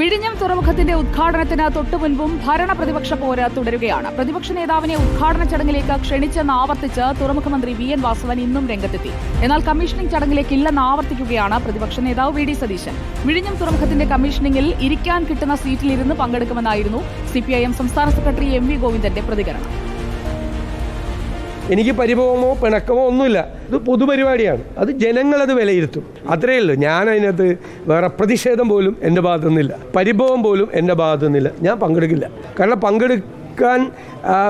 വിഴിഞ്ഞം തുറമുഖത്തിന്റെ ഉദ്ഘാടനത്തിന് തൊട്ടുമുൻപും ഭരണ പ്രതിപക്ഷ പോര് തുടരുകയാണ്. പ്രതിപക്ഷ നേതാവിനെ ഉദ്ഘാടന ചടങ്ങിലേക്ക് ക്ഷണിച്ചെന്ന് ആവർത്തിച്ച് തുറമുഖമന്ത്രി വി എൻ വാസവൻ ഇന്നും രംഗത്തെത്തി. എന്നാൽ കമ്മീഷനിംഗ് ചടങ്ങിലേക്ക് ഇല്ലെന്ന് ആവർത്തിക്കുകയാണ് പ്രതിപക്ഷ നേതാവ് വി ഡി സതീശൻ. വിഴിഞ്ഞം തുറമുഖത്തിന്റെ കമ്മീഷനിംഗിൽ ഇരിക്കാൻ കിട്ടുന്ന സീറ്റിലിരുന്ന് പങ്കെടുക്കുമെന്നായിരുന്നു സിപിഐഎം സംസ്ഥാന സെക്രട്ടറി എം വി ഗോവിന്ദന്റെ പ്രതികരണം. എനിക്ക് പരിഭവമോ പിണക്കമോ ഒന്നുമില്ല. ഇത് പൊതുപരിപാടിയാണ്. അത് ജനങ്ങളത് വിലയിരുത്തും. അത്രയേ ഉള്ളൂ. ഞാൻ അതിനകത്ത് വേറെ പ്രതിഷേധം പോലും എന്റെ ഭാഗത്തു നിന്നില്ല. പരിഭവം പോലും എന്റെ ഭാഗത്തു നിന്നില്ല. ഞാൻ പങ്കെടുക്കില്ല. കാരണം പങ്കെടുക്കാൻ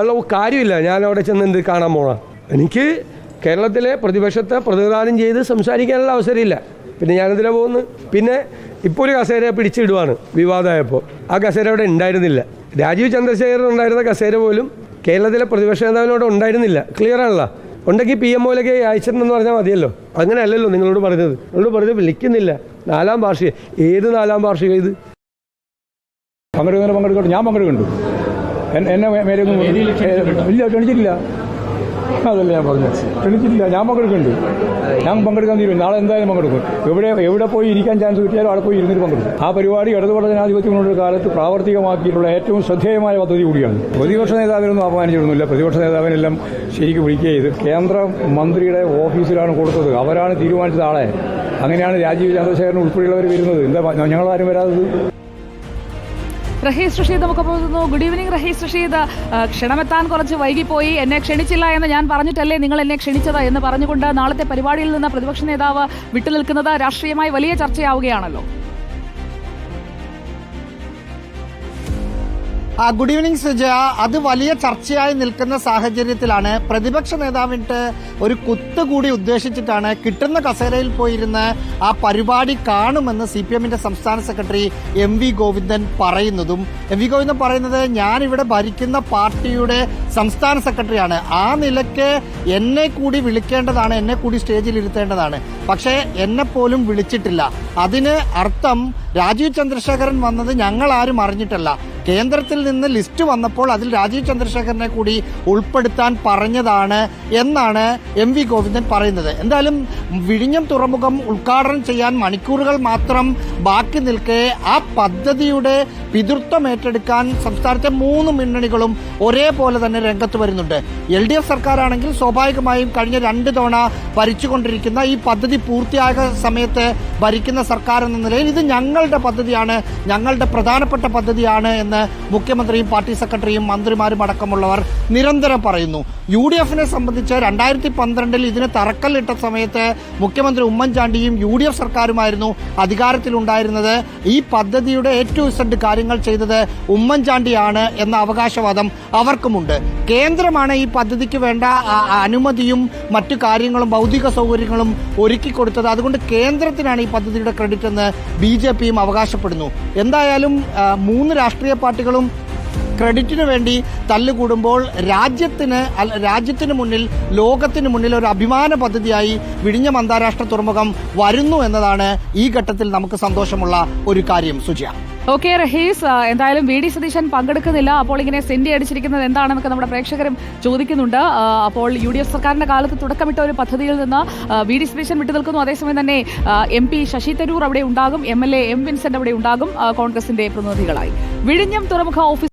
ഉള്ള കാര്യമില്ല. ഞാൻ അവിടെ ചെന്ന് എന്ത് കാണാൻ പോകണം എനിക്ക് കേരളത്തിലെ പ്രതിപക്ഷത്തെ പ്രതിദാനം ചെയ്ത് സംസാരിക്കാനുള്ള അവസരമില്ല. പിന്നെ ഞാനെന്തിനാ പോകുന്നു പിന്നെ ഇപ്പോൾ ഒരു കസേര പിടിച്ചിടുവാണ് വിവാദമായപ്പോൾ. ആ കസേര അവിടെ ഉണ്ടായിരുന്നില്ല. രാജീവ് ചന്ദ്രശേഖരൻ ഉണ്ടായിരുന്ന കസേര പോലും കേരളത്തിലെ പ്രതിപക്ഷ നേതാവിനോട് ഉണ്ടായിരുന്നില്ല. ക്ലിയർ ആണല്ലോ. ഉണ്ടെങ്കിൽ പി എം ഒയിലൊക്കെ അയച്ചിട്ടുണ്ടെന്ന് പറഞ്ഞാൽ മതിയല്ലോ. അങ്ങനെ അല്ലല്ലോ നിങ്ങളോട് പറഞ്ഞത്. നിങ്ങളോട് പറഞ്ഞത് വിളിക്കുന്നില്ല. നാലാം വാർഷിക ഏത് നാലാം വാർഷിക ഇത്? പങ്കെടുക്കുന്നതിന് പങ്കെടുക്കട്ടെ. ഞാൻ പങ്കെടുക്കുന്നുണ്ട്. എന്നെ മേ- മേലെ ഇല്ല ക്ഷണിച്ചിട്ടില്ല. അതല്ല ഞാൻ പറഞ്ഞത്? ക്ഷണിച്ചിട്ടില്ല ഞാൻ പങ്കെടുക്കുന്നുണ്ട് ഞാൻ പങ്കെടുക്കാൻ തീരും നാളെ എന്തായാലും പങ്കെടുക്കും. എവിടെ എവിടെ പോയി ഇരിക്കാൻ ചാൻസ് കിട്ടിയാലും അവിടെ പോയി ഇരുന്നിട്ട് പങ്കെടുക്കും. ആ പരിപാടി ഇടതുപക്ഷ ജനാധിപത്യങ്ങളുടെ കാലത്ത് പ്രാവർത്തികമാക്കിയിട്ടുള്ള ഏറ്റവും ശ്രദ്ധേയമായ പദ്ധതി കൂടിയാണ്. പ്രതിപക്ഷ നേതാവിനൊന്നും അപമാനിച്ചിരുന്നില്ല. പ്രതിപക്ഷ നേതാവിനെല്ലാം ശരിക്കും വിളിക്കുക ചെയ്ത്. കേന്ദ്ര മന്ത്രിയുടെ ഓഫീസിലാണ് കൊടുത്തത്. അവരാണ് തീരുമാനിച്ചത് ആളെ. അങ്ങനെയാണ് രാജീവ് ചന്ദ്രശേഖരൻ ഉൾപ്പെടെയുള്ളവർ വരുന്നത്. എന്താ ഞങ്ങളാരും വരാത്തത്? റഹീസ് റഷീദ് നമുക്ക് പോകുന്നു ഗുഡ് ഈവനിങ് റഹീസ് റഷീദ്. ക്ഷണമെത്താൻ കുറച്ച് വൈകിപ്പോയി. എന്നെ ക്ഷണിച്ചില്ല എന്ന് ഞാൻ പറഞ്ഞിട്ടല്ലേ നിങ്ങൾ എന്നെ ക്ഷണിച്ചത് എന്ന് പറഞ്ഞുകൊണ്ട് നാളത്തെ പരിപാടിയിൽ നിന്ന് പ്രതിപക്ഷ നേതാവ് വിട്ടുനിൽക്കുന്നത് രാഷ്ട്രീയമായി വലിയ ചർച്ചയാവുകയാണല്ലോ. Good evening Suja. അത് വലിയ ചർച്ചയായി നിൽക്കുന്ന സാഹചര്യത്തിലാണ് പ്രതിപക്ഷ നേതാവിട്ട് ഒരു കുത്തുകൂടി ഉദ്ദേശിച്ചിട്ടാണ് കിട്ടുന്ന കസേരയിൽ പോയിരുന്ന് ആ പരിപാടി കാണുമെന്ന് സി പി എമ്മിന്റെ സംസ്ഥാന സെക്രട്ടറി എം വി ഗോവിന്ദൻ പറയുന്നതും. എം വി ഗോവിന്ദൻ പറയുന്നത് ഞാൻ ഇവിടെ ഭരിക്കുന്ന പാർട്ടിയുടെ സംസ്ഥാന സെക്രട്ടറിയാണ്. ആ നിലയ്ക്ക് എന്നെ കൂടി വിളിക്കേണ്ടതാണ് എന്നെ കൂടി സ്റ്റേജിൽ ഇരുത്തേണ്ടതാണ്. പക്ഷേ എന്നെ പോലും വിളിച്ചിട്ടില്ല. അതിന് അർത്ഥം രാജീവ് ചന്ദ്രശേഖരൻ വന്നത് ഞങ്ങൾ ആരും അറിഞ്ഞിട്ടല്ല. കേന്ദ്രത്തിൽ നിന്ന് ലിസ്റ്റ് വന്നപ്പോൾ അതിൽ രാജീവ് ചന്ദ്രശേഖരനെ കൂടി ഉൾപ്പെടുത്താൻ പറഞ്ഞതാണ് എന്നാണ് എം വി ഗോവിന്ദൻ പറയുന്നത്. എന്തായാലും വിഴിഞ്ഞം തുറമുഖം ഉദ്ഘാടനം ചെയ്യാൻ മണിക്കൂറുകൾ മാത്രം ബാക്കി നിൽക്കെ ആ പദ്ധതിയുടെ പിതൃത്വം ഏറ്റെടുക്കാൻ സംസ്ഥാനത്തെ മൂന്ന് മുന്നണികളും ഒരേപോലെ തന്നെ രംഗത്ത് വരുന്നുണ്ട്. എൽ ഡി എഫ് സർക്കാരാണെങ്കിൽ സ്വാഭാവികമായും കഴിഞ്ഞ രണ്ട് തവണ ഭരിച്ചുകൊണ്ടിരിക്കുന്ന ഈ പദ്ധതി പൂർത്തിയായ സമയത്ത് ഭരിക്കുന്ന സർക്കാർ എന്ന നിലയിൽ ഇത് ഞങ്ങളുടെ പദ്ധതിയാണ് ഞങ്ങളുടെ പ്രധാനപ്പെട്ട പദ്ധതിയാണ് മുഖ്യമന്ത്രിയും പാർട്ടി സെക്രട്ടറിയും മന്ത്രിമാരും അടക്കമുള്ളവർ നിരന്തരം പറയുന്നു. യു ഡി എഫിനെ സംബന്ധിച്ച് രണ്ടായിരത്തി പന്ത്രണ്ടിൽ ഇതിന് തറക്കല്ലിട്ട സമയത്ത് മുഖ്യമന്ത്രി ഉമ്മൻചാണ്ടിയും യു ഡി എഫ് സർക്കാരുമായിരുന്നു അധികാരത്തിലുണ്ടായിരുന്നത്. ഈ പദ്ധതിയുടെ ഏറ്റവും ഇസഡ് കാര്യങ്ങൾ ചെയ്തത് ഉമ്മൻചാണ്ടിയാണ് എന്ന അവകാശവാദം അവർക്കുമുണ്ട്. കേന്ദ്രമാണ് ഈ പദ്ധതിക്ക് വേണ്ട അനുമതിയും മറ്റു കാര്യങ്ങളും ഭൗതിക സൗകര്യങ്ങളും ഒരുക്കി കൊടുത്തത്. അതുകൊണ്ട് കേന്ദ്രത്തിനാണ് ഈ പദ്ധതിയുടെ ക്രെഡിറ്റ് എന്ന് ബി ജെ പിയും അവകാശപ്പെടുന്നു. എന്തായാലും മൂന്ന് രാഷ്ട്രീയ പാർട്ടികളും ക്രെഡിറ്റിന് വേണ്ടി തല്ലുകൂടുമ്പോൾ രാജ്യത്തിന് രാജ്യത്തിന് മുന്നിൽ ലോകത്തിന് മുന്നിൽ ഒരു അഭിമാന പദ്ധതിയായി വിഴിഞ്ഞം അന്താരാഷ്ട്ര തുറമുഖം വരുന്നു എന്നതാണ് ഈ ഘട്ടത്തിൽ നമുക്ക് സന്തോഷമുള്ള ഒരു കാര്യം സുജിയ. ഓക്കെ റഹീസ് എന്തായാലും വി ഡി സതീശൻ പങ്കെടുക്കുന്നില്ല. അപ്പോൾ ഇങ്ങനെ സെന്റി അടിച്ചിരിക്കുന്നത് എന്താണെന്നൊക്കെ നമ്മുടെ പ്രേക്ഷകരും ചോദിക്കുന്നുണ്ട്. അപ്പോൾ യു ഡി എഫ് സർക്കാരിന്റെ കാലത്ത് തുടക്കമിട്ട ഒരു പദ്ധതിയിൽ നിന്ന് വി ഡി സതീശൻ വിട്ടുനിൽക്കുന്നു. അതേസമയം തന്നെ എം പി ശശി തരൂർ അവിടെ ഉണ്ടാകും. M L A M Vincent അവിടെ ഉണ്ടാകും കോൺഗ്രസിന്റെ പ്രതിനിധികളായി. വിഴിഞ്ഞം തുറമുഖ ഓഫീസ്